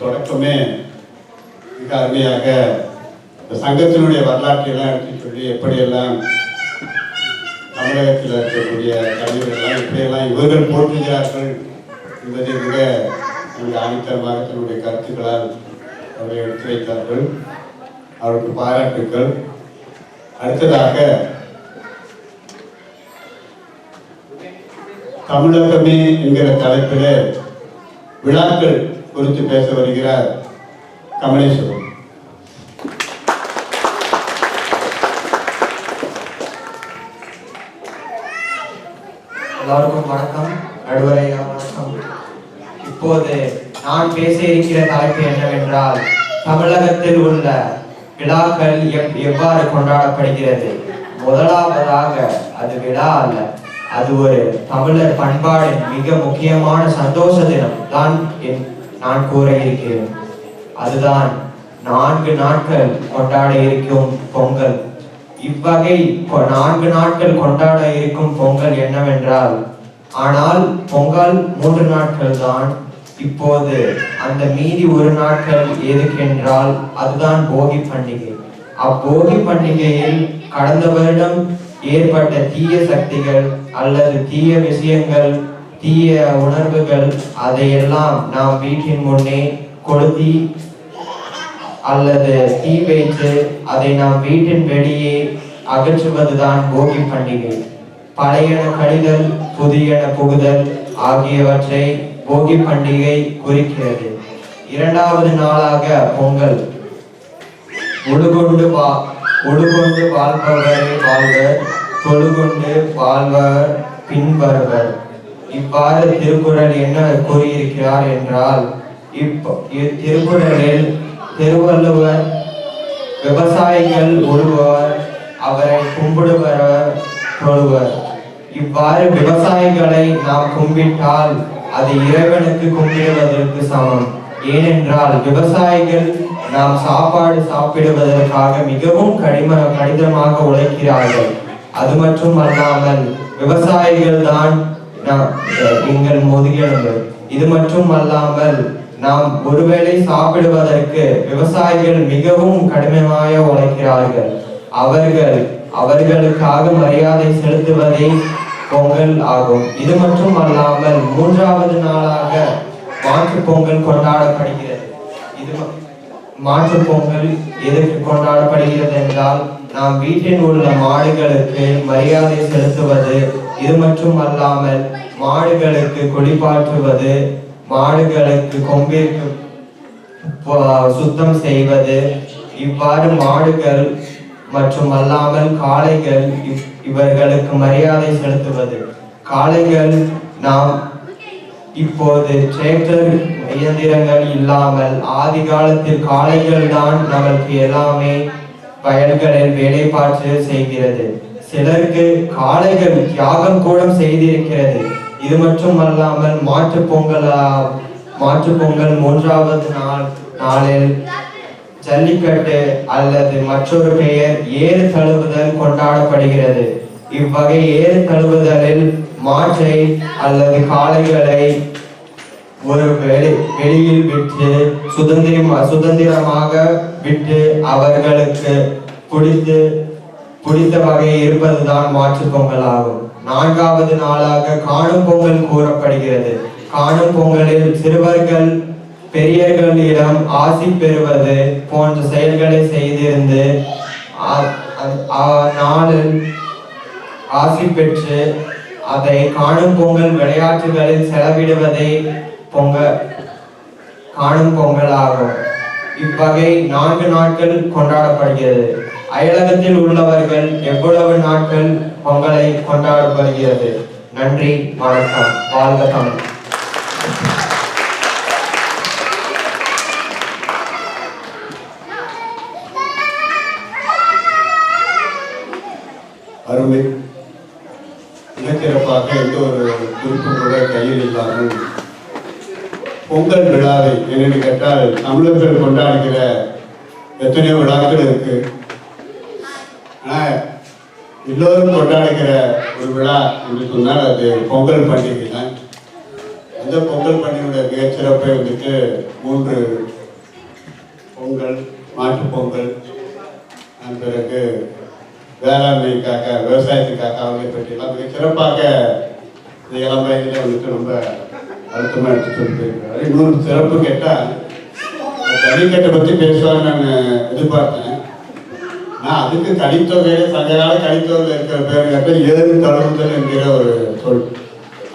தொடக்கமே மிக அருமையாக இந்த சங்கத்தினுடைய வரலாற்றையெல்லாம் எடுத்து சொல்லி எப்படியெல்லாம் தமிழகத்தில் இருக்கக்கூடிய கலைஞர்கள்லாம் எப்படியெல்லாம் இவர்கள் போற்றுகிறார்கள் என்பதை மிக எங்கள் ஆணித்தரமாக தன்னுடைய கருத்துக்களால் அவரை எடுத்து வைத்தார்கள். அவருக்கு பாராட்டுக்கள். அடுத்ததாக தமிழகமே என்கிற தலைப்பில் விழாக்கள் குறித்து பேச வருகிறார் கமலேஸ்வரன். எல்லாருக்கும் வணக்கம். நடுவரையா வணக்கம். இப்போது நான் பேச இருக்கிற தலைப்பு என்னவென்றால் தமிழகத்தில் உள்ள விழாக்கள் எப் எவ்வாறு கொண்டாடப்படுகிறது? முதலாவதாக அது விழா அல்ல அது ஒரு தமிழர் பண்பாடின் மிக முக்கியமான சந்தோஷ தினம் தான் என் நான் கூற இருக்கிறேன். அதுதான் நான்கு நாட்கள் கொண்டாட இருக்கும் பொங்கல். இவ்வகை நான்கு நாட்கள் கொண்டாட இருக்கும் பொங்கல் என்னவென்றால் ஆனால் பொங்கல் மூன்று நாட்கள் தான். இப்போது அந்த மீதி ஒரு நாட்கள் எதுக்கென்றால் அதுதான் போகி பண்டிகை. அப்போகி பண்டிகையில் கடந்த வருடம் ஏற்பட்ட தீய சக்திகள் அல்லது தீய விஷயங்கள் தீய உணர்வுகள் அதையெல்லாம் நாம் வீட்டின் முன்னே கொளுத்தி அல்லது தீ வைத்து அதை நாம் வீட்டின் வெளியே அகற்றுவதுதான் போகி பண்டிகை. பழையன கழிதல் புதியன புகுதல் ஆகியவற்றை போகி பண்டிகை குறிக்கிறது. இரண்டாவது நாளாக பொங்கல். உடுகொண்டு வா உடுகொண்டு வாழ்பவரே வாழ்வர் தொழுகொண்டு வாழ்வர் பின்வருவர். இவ்வாறு திருக்குறள் என்ன கூறியிருக்கிறார் என்றால் இப்ப இத்திருக்குறளில் திருவள்ளுவர் விவசாயிகள் ஒருவர் அவரை கும்பிடுவர் தொழுவர். இவ்வாறு விவசாயிகளை நாம் கும்பிட்டால் அது இறைவனுக்கு கும்பிடுவதற்கு சமம். ஏனென்றால் விவசாயிகள் நாம் சாப்பாடு சாப்பிடுவதற்காக மிகவும் கடிம கடினமாக உழைக்கிறார்கள். அது மட்டும் அல்லாமல் விவசாயிகள் தான் எங்கள் முதுகெலும்பு இது மட்டும் அல்லாமல் நாம் ஒருவேளை சாப்பிடுவதற்கு விவசாயிகள் மிகவும் கடுமையாக உழைக்கிறார்கள். அவர்கள் அவர்களுக்காக மரியாதை செலுத்துவதே பொங்கல் ஆகும். இது மட்டும் அல்லாமல் மூன்றாவது நாளாக மாற்று பொங்கல் கொண்டாடப்படுகிறது. இது மாற்று பொங்கல் எதற்கு கொண்டாடப்படுகிறது என்றால் நாம் வீட்டில் உள்ள மாடுகளுக்கு மரியாதை செலுத்துவது இது மட்டும் அல்லாமல் மாடுகளுக்கு குளிப்பாற்றுவது மாடுகளுக்கு கொம்பிற்கு சுத்தம் செய்வது இவ்வாறு மாடுகள் மற்றும் அல்லாமல் காளைகள் இவ்- இவர்களுக்கு மரியாதை செலுத்துவது. காளைகள் நாம் இப்போது டிராக்டர் இயந்திரங்கள் இல்லாமல் ஆதி காலத்தில் காளைகள் தான் நமக்கு எல்லாமே வயல்களில் வேலைப்பாற்று செய்கிறது. சிலருக்கு காளைகள் தியாகம் கூட செய்திருக்கிறது. இது மட்டும் அல்லாமல் மாற்று பொங்கல் மாற்று பொங்கல் மூன்றாவது நாள் நாளில் ஜல்லிக்கட்டு அல்லது மற்றொரு பெயர் ஏறு தழுவுதல் கொண்டாடப்படுகிறது. இவ்வகை ஏறு தழுவுதலில் மாற்றை அல்லது காளைகளை ஒரு வெளி வெளியில் விட்டு சுதந்திரம் சுதந்திரமாக விட்டு அவர்களுக்கு குடித்து குடித்த வகை இருப்பதுதான் மாற்றுப் பொங்கல் ஆகும். நான்காவது நாளாக காணும் பொங்கல் கூறப்படுகிறது. காணும் பொங்கலில் சிறுவர்கள் பெரியர்களிடம் ஆசி பெறுவது போன்ற செயல்களை செய்திருந்து அ- நாளில் ஆசி பெற்று அதை காணும் பொங்கல் விளையாட்டுகளில் செலவிடுவதை பொங்கல் காணும் பொங்கல் ஆகும். இவ்வகை நான்கு நாட்கள் கொண்டாடப்படுகிறது. அயலகத்தில் உள்ளவர்கள் எவ்வளவு நாட்கள் பொங்கலை கொண்டாடப்படுகிறது? நன்றி வணக்கம் வாழ்க தமிழ். அருமை. மிகச்சிறப்பாக எந்த ஒரு குறிப்பு கூட கையில் இல்லாமல் பொங்கல் விழாவை என்னென்னு கேட்டால் தமிழர்கள் கொண்டாடுகிற எத்தனையோ விழாக்கள் இருக்கு. ஆனால் எல்லோரும் கொண்டாடுகிற ஒரு விழா என்று சொன்னால் அது பொங்கல் பண்டிகை தான். அந்த பொங்கல் பண்டிகையுடைய மிகச்சிறப்பை வந்துட்டு மூன்று பொங்கல் மாட்டு பொங்கல் அதன் பிறகு வேளாண்மைக்காக விவசாயத்துக்காக அவங்களை பற்றியெல்லாம் மிக சிறப்பாக இந்த இளம் வயதிலே வந்துட்டு ரொம்ப அழுத்தமாக எடுத்து சொல்லியிருக்கிறாரு. இன்னொரு சிறப்பு கேட்டால் ஜல்லிக்கட்டை பற்றி பேசுவாங்க நான் எதிர்பார்த்தேன். ஆனால் அதுக்கு கடித்தொகையில சங்ககால கடித்தொகையில் இருக்கிற பேர் ஏறு ஏழு தழுவுதல் என்கிற ஒரு சொல்.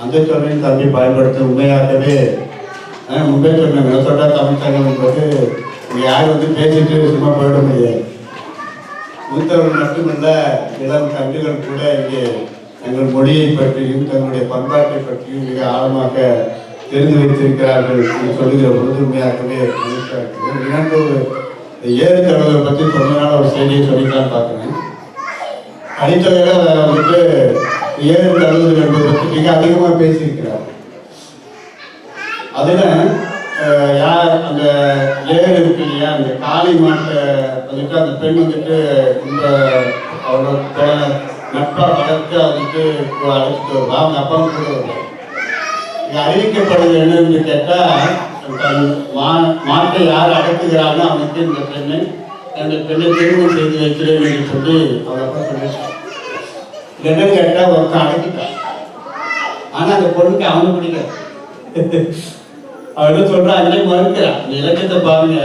அந்த சொல்லையும் தம்பி பயன்படுத்த உண்மையாகவே உண்மை சொன்ன மினசோட்டா தமிழ் சங்கம் என்பது யாரும் யார் வந்து பேசிட்டு சும்மா போயிட முடியாது. மூத்தவர்கள் மட்டுமல்ல இளம் கன்றுகள் கூட இங்கே எங்கள் மொழியை பற்றியும் தங்களுடைய பண்பாட்டை பற்றியும் மிக ஆழமாக தெரிந்து வைத்திருக்கிறார்கள். என்று சொல்லுகிற பொழுது உண்மையாகவே இரண்டு ஒரு ஏறு தழுவலை பற்றி சொன்னதால ஒரு செய்தியை சொல்லிக்கலாம் பார்க்குறேன். அடித்தொகையில் வந்துட்டு ஏறு தழுவுதல் என்பதை பற்றி மிக அதிகமாக பேசியிருக்கிறார். அதில் யார் அந்த ஏர் இருக்கு இல்லையா? அந்த காளி மாட்டை வந்துட்டு அந்த பெண் வந்துட்டு இந்த அவரோட நட்பாக வளர்த்து வந்துட்டு அழைச்சிட்டு வருவா. அவங்க அப்பாவும் கூட அறிவிக்கப்படுது என்னன்னு கேட்டால் மாட்டை யார் அடக்குகிறானோ அவனுக்கு இந்த பெண்ணை அந்த பெண்ணை திருமணம் செய்து வைக்கிறேன் என்று சொல்லி அவங்க அப்பா சொல்லிட்டாங்க என்னன்னு கேட்டா ஒருத்தன் அடக்கிட்டான். ஆனா அந்த பொண்ணுக்கு அவனு பிடிக்காது அவனு சொல்றான்? அதிலே மறுக்கிறான். இந்த இலக்கியத்தை பாருங்க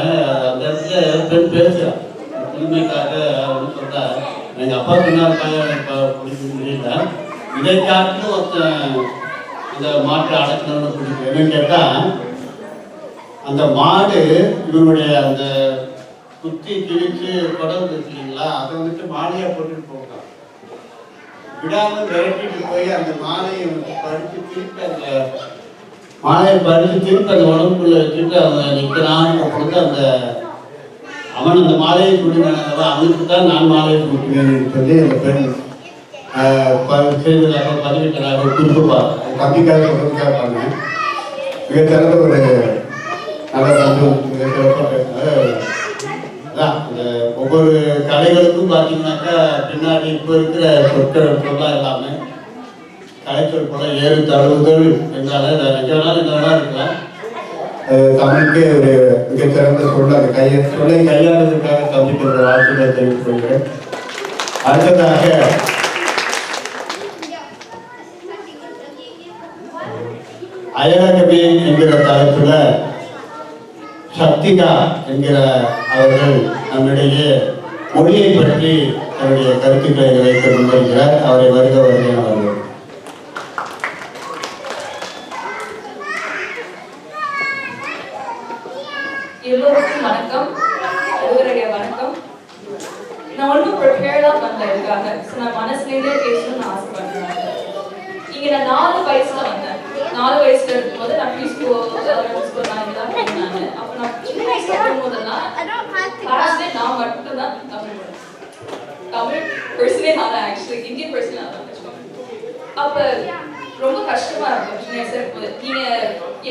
அந்த இடத்துல பெண் பேசுறான். புதுமைக்காக அவனு சொல்றா எங்க அப்பா சொன்னாருக்கா பிடிக்க முடியல இதை காட்டிலும் ஒருத்தன் இந்த மாற்றை அடக்கணும்னு பிடிக்கும் என்னன்னு கேட்டா அந்த மாடு இவருடைய அந்த குத்தி கிழிச்சு குடல் இருக்கு இல்லைங்களா அதை வந்துட்டு மாலையா போட்டுட்டு போகலாம் விடாம விரட்டிட்டு போய் அந்த மாலையை வந்து பறித்து திருப்பி அந்த மாலையை பறித்து திருப்பி அந்த உடம்புக்குள்ள வச்சுட்டு அவன் நிற்கிறான்னு பொழுது அந்த அவன் அந்த மாலையை கொடுங்க அவனுக்கு தான் நான் மாலையை சுட்டுவேன் சொல்லி அந்த பெண் செய்ததாக பதிவிட்டதாக குறிப்பிப்பா கம்மிக்காக சொல்றதுக்காக மிக சிறந்த ஒரு ஒவ்வொரு கலைகளுக்கும் பார்த்தீங்கன்னாக்கா பின்னாடி இப்போ இருக்கிற சொற்கள் சொல்லலாம் எல்லாமே. கலைச்சொல் போல ஏறு தழுவுதல் என்றாலே அது வேணாலும் எங்க வேணாலும் இருக்கலாம். தமிழுக்கே ஒரு மிகச்சிறந்த சொல். அந்த கையை சொல்லை கையாளுவதற்காக தம்பிக்கு ஒரு வாழ்த்துக்களை தெரிவித்துக் கொள்கிறேன். அடுத்ததாக அயலகவி என்கிற தலைப்புல சக்திகா என்கிற அவர்கள் நம்மிடையே மொழியை பற்றி தன்னுடைய கருத்துக்களை வைக்க முன்வைக்கிறார் அவரை வருக வருகை அவர்கள் எல்லோருக்கும் வணக்கம் ஒருவருடைய வணக்கம் நான் ஒன்றும் ப்ரிப்பேர்டா பண்ணல இதுக்காக ஸோ நான் மனசுலேருந்தே பேசணும்னு ஆசைப்படுறேன் இங்க நான் நாலு வயசுல வந்தேன் நாலு வயசுல இருக்கும்போது நான் ப்ரீ ஸ்கூல் ஸ்கூல் நான் இங்கே தான் போயிருந்தேன் அப்போ நான் சின்ன வயசுல இருக்கும்போதெல்லாம் கிளாஸ்ல நான் மட்டும் தான் தமிழ் படிச்சேன். தமிழ் பர்சனே நான் ஆக்சுவலி இந்தியன் பர்சனே நான் தான் வச்சுக்கோங்க அப்ப ரொம்ப கஷ்டமா இருக்கும். சின்ன வயசுல இருக்கும்போது நீங்க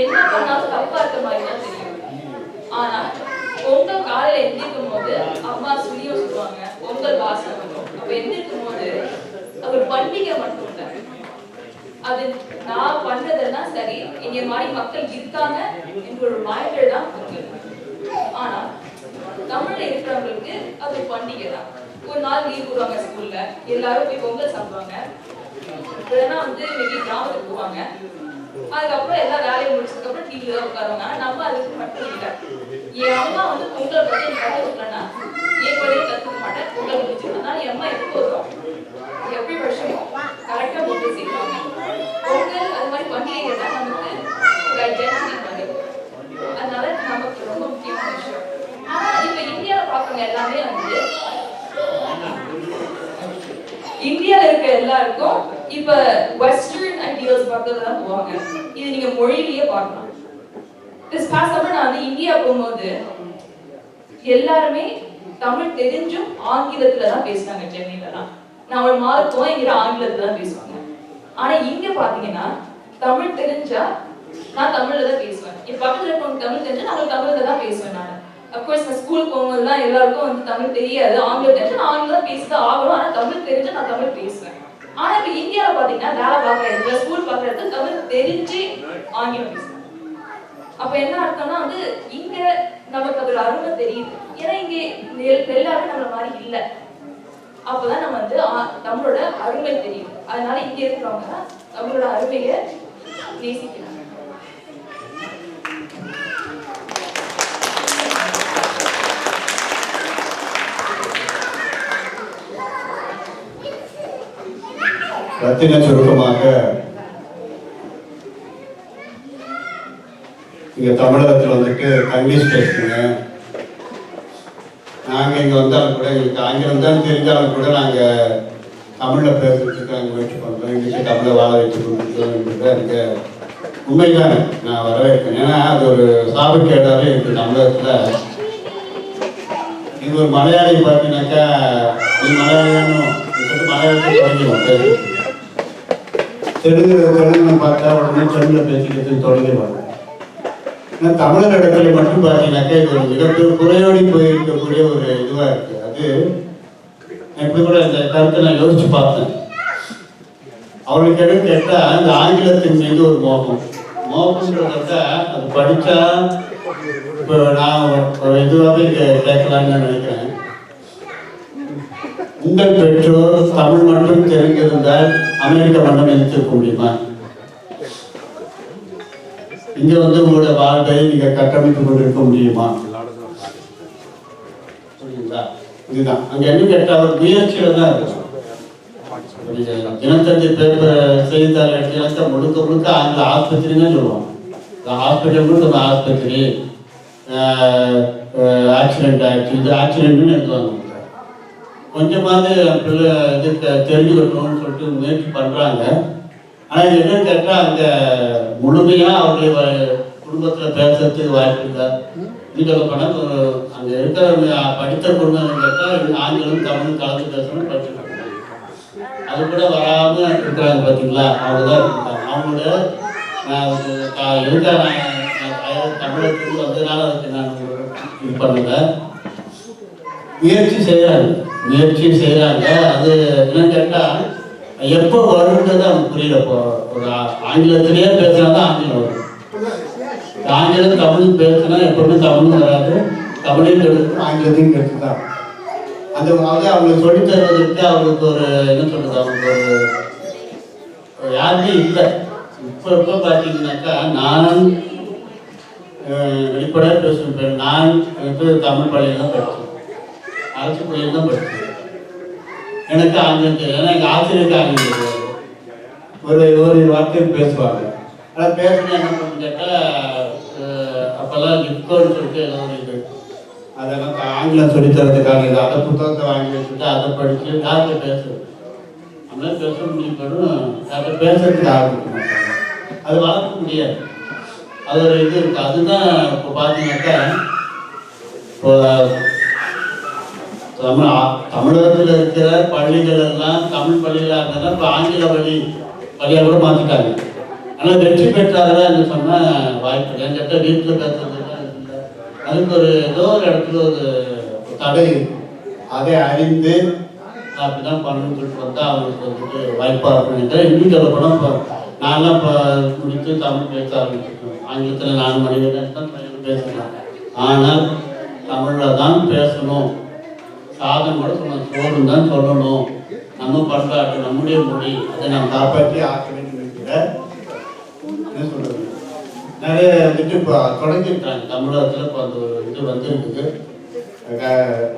என்ன பண்ணாலும் தப்பா இருக்க மாதிரி தான் தெரியும். ஆனா பொங்கல் காலையில எந்திரிக்கும் போது அம்மா சுழியும் சொல்லுவாங்க பொங்கல் வாசம் வரும் அப்ப எந்திரிக்கும் போது அது ஒரு பண்டிகை மட்டும் இல்லை. அது நான் பண்ணதெல்லாம் சரி. இங்க மாதிரி மக்கள் இருக்காங்க. என்ற ஒரு மாயங்கள் தான் பொங்கல் ஆனா தமிழ்ல இருக்கிறவங்களுக்கு அது பண்டிகை தான் ஒரு நாள் லீவ் விடுவாங்க ஸ்கூல்ல எல்லாரும் போய் பொங்கல் சாப்பிடுவாங்க. இல்லைன்னா வந்து இன்னைக்கு கிராமத்துக்கு போவாங்க. அதுக்கப்புறம் எல்லா வேலையும் முடிச்சதுக்கு அப்புறம் டிவில தான் உட்காருவாங்க நம்ம அதுக்கு மட்டும் இல்லை. என் அம்மா வந்து பொங்கல் பத்தி எனக்கு கற்றுக் கொடுக்கலன்னா என் குழந்தைய கற்றுக்க மாட்டேன். பொங்கல் முடிச்சிருக்கேன் அதனால என் அம்மா எப்போ வருவோம் எப்படி வருஷமோ. கரெக்டா பொங்கல் செய்வாங்க. பொங்கல் அது மாதிரி பண்டிகை தான் நமக்கு ஒரு ஐடென்டிட்டி அதனால நமக்கு ரொம்ப முக்கியமான விஷயம். ஆனா இப்ப இந்தியாவில் பார்க்குறவங்க எல்லாமே வந்து இந்தியால இருக்க எல்லாருக்கும் இப்ப வெஸ்டர்ன் ஐடியல்ஸ் பக்கத்துல தான் போவாங்க. இது நீங்க மொழியிலேயே பார்க்கலாம். திஸ் பாஸ் சம்மர் நான் வந்து இந்தியா போகும்போது எல்லாருமே தமிழ் தெரிஞ்சும் ஆங்கிலத்துல தான் பேசினாங்க சென்னையிலலாம் நான் ஒரு மாதம் போவேன் இங்க ஆங்கிலத்துல தான் பேசுவாங்க. ஆனா இங்க பாத்தீங்கன்னா தமிழ் தெரிஞ்சா நான் தமிழ்ல தான் பேசுவேன். என் பக்கத்துல இருக்கவங்க தமிழ் தெரிஞ்சா நான் தமிழ்ல தான் பேசுவேன் நான். அப்கோர்ஸ் நான் ஸ்கூல் போகும்போதுலாம் எல்லாருக்கும் வந்து தமிழ் தெரியாது. ஆங்கிலம் தெரிஞ்சு நான் ஆங்கிலம் தான் பேசிதான் ஆகணும். ஆனால் தமிழ் தெரிஞ்சு நான் தமிழ் பேசுவேன். ஆனால் இப்போ இந்தியாவில் பார்த்தீங்கன்னா வேலை பார்க்குற இடத்துல ஸ்கூல் பார்க்குற இடத்துல தமிழ் தெரிஞ்சு ஆங்கிலம் பேசுவேன். அப்போ என்ன அர்த்தம்னா வந்து இங்கே நமக்கு அதோட அருமை தெரியுது. ஏன்னா இங்கே நெல் எல்லாருமே நம்மள மாதிரி இல்லை. அப்போ தான் நம்ம வந்து நம்மளோட அருமை தெரியும். அதனால இங்கே இருக்கிறவங்க நம்மளோட அருமையை நேசிக்கிறாங்க. ரத்தின சுருக்கமாக. இங்க தமிழகத்தில் வந்துட்டு தங்கிலீஷ் பேசுங்க நாங்கள் இங்கே வந்தாலும் கூட எங்களுக்கு ஆங்கிலம் தான் தெரிஞ்சாலும் கூட நாங்கள் தமிழில் பேசுறதுக்கு நாங்கள் முயற்சி பண்ணுறோம் எங்களுக்கு தமிழை வாழ வச்சு கொடுக்குறோம் எனக்கு உண்மைதானே. நான் வரவேற்கிறேன். ஏன்னா அது ஒரு சாபக்கேடாவே இருக்குது தமிழகத்தில். இது ஒரு மலையாளி பார்த்தீங்கன்னாக்கா நீ மலையாளியானு மலையாளத்தை தொடங்கிடுவோம் தெலுங்கு பார்த்தா உடனே தெலுங்குல பேசிக்கிறது தொடங்கிடுவாங்க. ஆனா தமிழர் இடத்துல மட்டும் பார்த்தீங்கன்னாக்கா இது ஒரு மிகப்பெரிய குறையோடி போயிருக்கக்கூடிய ஒரு இதுவாக இருக்கு. அது எப்படி கூட இந்த கருத்தை நான் யோசிச்சு பார்த்தேன். அவளுக்கு எதுவும் கேட்டால் இந்த ஆங்கிலத்தின் மீது ஒரு மோகம். மோகம்ன்றத விட அது படித்தா இப்போ நான் ஒரு இதுவாகவே கேட்கலான்னு நினைக்கிறேன். உங்கள் பெற்றோர் தமிழ் மட்டும் தெரிந்திருந்தால் அமெரிக்க மன்றம் எடுத்துக்க முடியுமா இங்க வந்து உங்களோட வாழ்வை நீங்க கட்டமைத்து கொண்டிருக்க முடியுமா? புரியுதா? இதுதான். அங்க என்ன கேட்டா ஒரு முயற்சியில தான் இருக்கும். நீங்க தினத்தந்தி பேப்பர் செய்தித்தாள் எடுத்தீங்கன்னா முழுக்க முழுக்க ஆங்கில ஆஸ்பத்திரின்னு சொல்லுவாங்க. ஹாஸ்பிட்டல் கூட நம்ம ஆஸ்பத்திரி ஆக்சிடென்ட் ஆயிடுச்சு. இது ஆக்சிடென்ட்னு எழுதுவாங்க. கொஞ்சமாவது பிள்ளை இது தெரிஞ்சுக்கணும்னு சொல்லிட்டு முயற்சி பண்ணுறாங்க ஆனால் இது என்னன்னு கேட்டால் அங்கே முழுமையாக அவருடைய வ- பேசுறதுக்கு வாய்ப்பு இல்லை நீங்கள் பணம் அங்கே இருக்கிற படித்த குடும்பம் கேட்டால் ஆங்கிலம் தமிழ் கலந்து பேசணும் படிச்சிருக்காங்க அது கூட வராமல் இருக்கிறாங்க பார்த்தீங்களா அவங்க தான் இருக்காங்க. அவங்களோட நான் அதுக்கு நான் நான் வந்ததுனால அதுக்கு நான் இது பண்ணலை. முயற்சி செய்கிறாங்க முயற்சி செய்கிறாங்க அது என்னன்னு கேட்டால் எப்போ வருன்றது அவங்க புரியல. இப்போ ஒரு ஆங்கிலத்திலேயே பேசினா தான் ஆங்கிலம் வரும். ஆங்கிலம் தமிழ் பேசினா எப்பவுமே தமிழும் வராது. தமிழையும் கெடுக்கும். ஆங்கிலத்தையும் கெடுத்து தான் அந்த அது அவங்களுக்கு சொல்லித் தருவதற்கு அவங்களுக்கு ஒரு என்ன சொல்றது அவங்களுக்கு ஒரு யாருமே இல்லை. இப்போ இப்போ பார்த்தீங்கன்னாக்கா நான் வெளிப்படையாக பேசுவேன். நான் வந்து தமிழ் பள்ளியில் தான் படித்தேன் அரசு பள்ளியில் தான் படித்தேன் எனக்கு ஆங்கிலம் தெரியும் ஏன்னா எங்கள் ஆங்கிலம் தெரியாது ஒரு ஒரு வார்த்தை பேசுவாங்க. ஆனால் பேசுனா என்ன பண்ணு கேட்டால் அப்போல்லாம் லிப்கோன்னு சொல்லிட்டு ஏதோ ஒரு இது அதெல்லாம் ஆங்கிலம் சொல்லித் தரதுக்காக இது. அதை புத்தகத்தை வாங்கி வச்சுட்டு அதை படித்து யார்கிட்ட பேசுறது? நம்மளால பேச முடியும் யார்கிட்ட பேசுறதுக்கு ஆரம்பிக்க மாட்டாங்க. அது வளர்க்க முடியாது. அது ஒரு இது இருக்குது அதுதான் இப்போ பார்த்தீங்கன்னாக்கா இப்போ தமிழ் தமிழகத்தில் இருக்கிற பள்ளிகள் எல்லாம் தமிழ் பள்ளிகளாக இருந்தாலும் இப்போ ஆங்கில வழி வழியாக கூட மாற்றிட்டாங்க ஆனால் வெற்றி பெற்றார்களா என்று சொன்னால் வாய்ப்பு இல்லை. என்கிட்ட வீட்டில் பேசுறதுலாம் இல்லை. அதுக்கு ஒரு ஏதோ ஒரு இடத்துல ஒரு தடை அதை அறிந்து அப்படிதான் பண்ணணும்னு சொல்லிட்டு வந்தால் அவங்களுக்கு வந்துட்டு வாய்ப்பாக இருக்கும் இன்னும் சொல்ல போனால் இப்போ நான்லாம் இப்போ முடித்து தமிழ் பேச ஆரம்பிச்சிருக்கேன். ஆங்கிலத்தில் நாலு மணி நேரம் தான் பேசலாம் ஆனால் தமிழில் தான் பேசணும். சாதம் கூட சொன்ன சோறும் தான் சொல்லணும். நம்ம பண்பாட்டு நம்முடைய மொழி அதை நாம் காப்பாற்றி ஆக்க என்ன சொல்றது? நிறைய வந்துட்டு இப்போ தொடங்கியிருக்காங்க. தமிழகத்தில் இப்போ அந்த ஒரு இது வந்திருக்குது.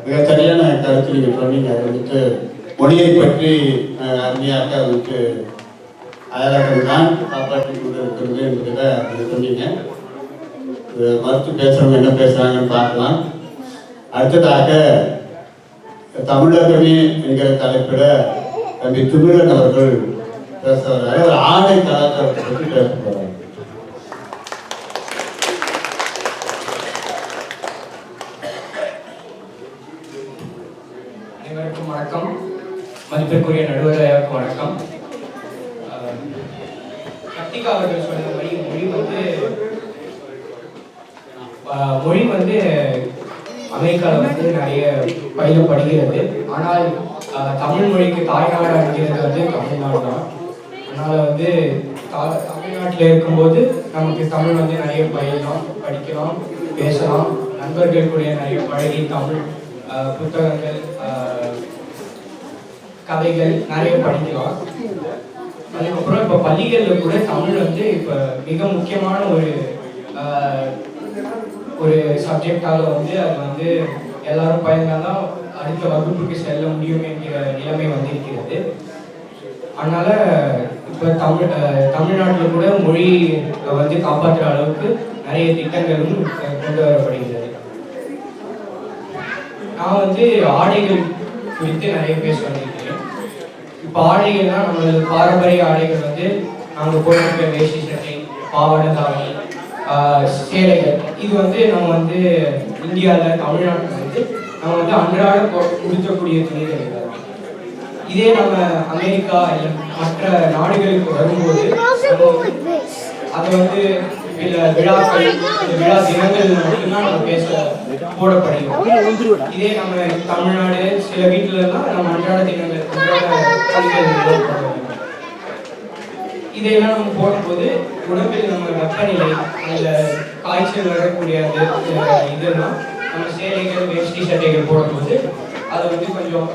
மிக சரியான கருத்து நீங்கள் சொன்னீங்க. அது வந்துட்டு மொழியை பற்றி அருமையாக வந்துட்டு அயலகம் தான் காப்பாற்றி கொண்டு இருக்கிறது என்பதை நீங்கள் சொன்னீங்க. மறுத்து பேசுறவங்க என்ன பேசுறாங்கன்னு பார்க்கலாம். அடுத்ததாக தமிழகமே என்கிற தலைப்பில் தம்பி துமிழன் அவர்கள் பேச வர்றாரு ஒரு ஆடை கலாச்சாரத்தை பற்றி பேச போறாங்க அனைவருக்கும் வணக்கம். மதிப்பிற்குரிய நடுவராயாவுக்கு வணக்கம். அஹ், கத்திகா அவர்கள் சொன்னபடி மொழி வந்து மொழி வந்து அமெரிக்காவில் வந்து நிறைய பயிலப்படுகிறது. ஆனால் தமிழ் மொழிக்கு தாய்நாடு இருக்கிறது வந்து தமிழ்நாடு தான். அதனால் வந்து தா- தமிழ்நாட்டில் இருக்கும்போது நமக்கு தமிழ் வந்து நிறைய பயிரலாம் படிக்கலாம் பேசலாம். நண்பர்கள் கூட நிறைய பழகி தமிழ் புத்தகங்கள் கதைகள் நிறைய படிக்கலாம். அதுக்கப்புறம் இப்போ பள்ளிகளில் கூட தமிழ் வந்து இப்போ மிக முக்கியமான ஒரு ஒரு சப்ஜெக்டாக வந்து அது வந்து எல்லாரும் பயந்தாதான் அடுத்த வகுப்புக்கு செல்ல முடியும் என்கிற நிலைமை வந்திருக்கிறது. அதனால இப்போ தமிழ் தமிழ்நாட்டில் கூட மொழி வந்து காப்பாற்றுற அளவுக்கு நிறைய திட்டங்களும் கொண்டு வரப்படுகிறது. நான் வந்து ஆடைகள் குறித்து நிறைய பேச வந்திருக்கிறேன் இப்போ ஆடைகள்னா நம்மளது பாரம்பரிய ஆடைகள் வந்து நாங்கள் போட்டிருக்க வேஷ்டி சட்டை பாவாடை தாவணி சேலைகள் இது வந்து நம்ம வந்து இந்தியாவில் தமிழ்நாட்டில் வந்து நம்ம வந்து அன்றாட பொ- உடுத்தக்கூடிய துணிகள் இதே நம்ம அமெரிக்கா இல்லை மற்ற நாடுகளுக்கு வரும்போது அது வந்து சில விழாக்கள் விழா தினங்கள் மட்டும்தான் நம்ம பேச போடப்படுகிறோம் இதே நம்ம தமிழ்நாடு சில வீட்டுல எல்லாம் நம்ம அன்றாட தினங்கள் அன்றாட இதையெல்லாம் நம்ம போடும்போது உடம்பில் நம்ம வெப்பநிலை அந்த காய்ச்சல் வரக்கூடிய இதெல்லாம் நம்ம சேலைகள் வேஷ்டி சட்டைகள் போடும்போது அது வந்து கொஞ்சம்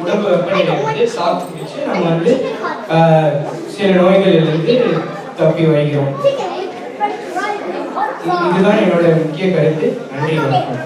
உடம்பு வெப்பநிலை வந்து சாப்பிட்டு பிடிச்சு நம்ம வந்து சில நோய்களிலிருந்து தப்பி வைக்கிறோம் இது- இதுதான் என்னோட முக்கிய கருத்து. நன்றி வணக்கம்.